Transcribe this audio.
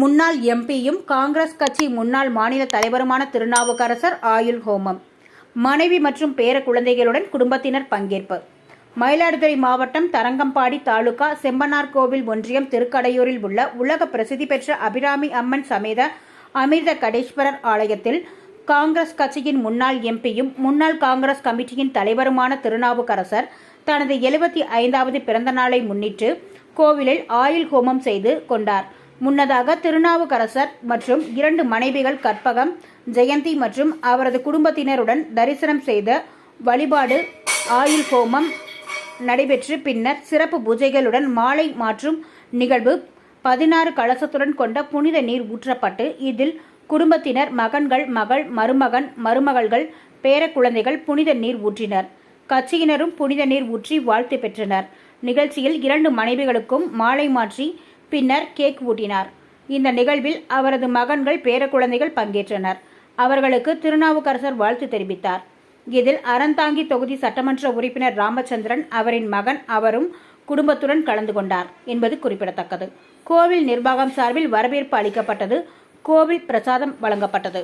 முன்னாள் எம்பியும் காங்கிரஸ் கட்சி முன்னாள் மாநில தலைவருமான திருநாவுக்கரசர் ஆயுள் ஹோமம். மனைவி மற்றும் பேர குழந்தைகளுடன் குடும்பத்தினர் பங்கேற்பு. மயிலாடுதுறை மாவட்டம் தரங்கம்பாடி தாலுகா செம்பனார் கோவில் ஒன்றியம் திருக்கடையூரில் உள்ள உலக பிரசித்தி பெற்ற அபிராமி அம்மன் சமேத அமிர்த கடேஸ்வரர் ஆலயத்தில் காங்கிரஸ் கட்சியின் முன்னாள் எம்பியும் முன்னாள் காங்கிரஸ் கமிட்டியின் தலைவருமான திருநாவுக்கரசர் தனது எழுபத்தி ஐந்தாவது பிறந்த நாளை முன்னிட்டு கோவிலில் ஆயுள் ஹோமம் செய்து கொண்டார். முன்னதாக திருநாவுக்கரசர் மற்றும் இரண்டு மனைவிகள் கற்பகம் ஜெயந்தி மற்றும் அவரது குடும்பத்தினருடன் தரிசனம் செய்த வழிபாடு ஆயுள் ஹோமம் நடைபெற்று பின்னர் சிறப்பு பூஜைகளுடன் மாலை மாற்றும் நிகழ்வு பதினாறு கலசத்துடன் கொண்ட புனித நீர் ஊற்றப்பட்டு இதில் குடும்பத்தினர் மகன்கள் மகள் மருமகன் மருமகள்கள் பேரக்குழந்தைகள் புனித நீர் ஊற்றினர். கட்சியினரும் புனித நீர் ஊற்றி வாழ்த்து பெற்றனர். நிகழ்ச்சியில் இரண்டு மனைவிகளுக்கும் மாலை மாற்றி பின்னர் கேக் ஊட்டினார். இந்த நிகழ்வில் அவரது மகன்கள் பேரக்குழந்தைகள் பங்கேற்றனர். அவர்களுக்கு திருநாவுக்கரசர் வாழ்த்து தெரிவித்தார். இதில் அறந்தாங்கி தொகுதி சட்டமன்ற உறுப்பினர் ராமச்சந்திரன் அவரின் மகன் அவரும் குடும்பத்துடன் கலந்து கொண்டார் என்பது குறிப்பிடத்தக்கது. கோவில் நிர்வாகம் சார்பில் வரவேற்பு அளிக்கப்பட்டது. கோவில் பிரசாதம் வழங்கப்பட்டது.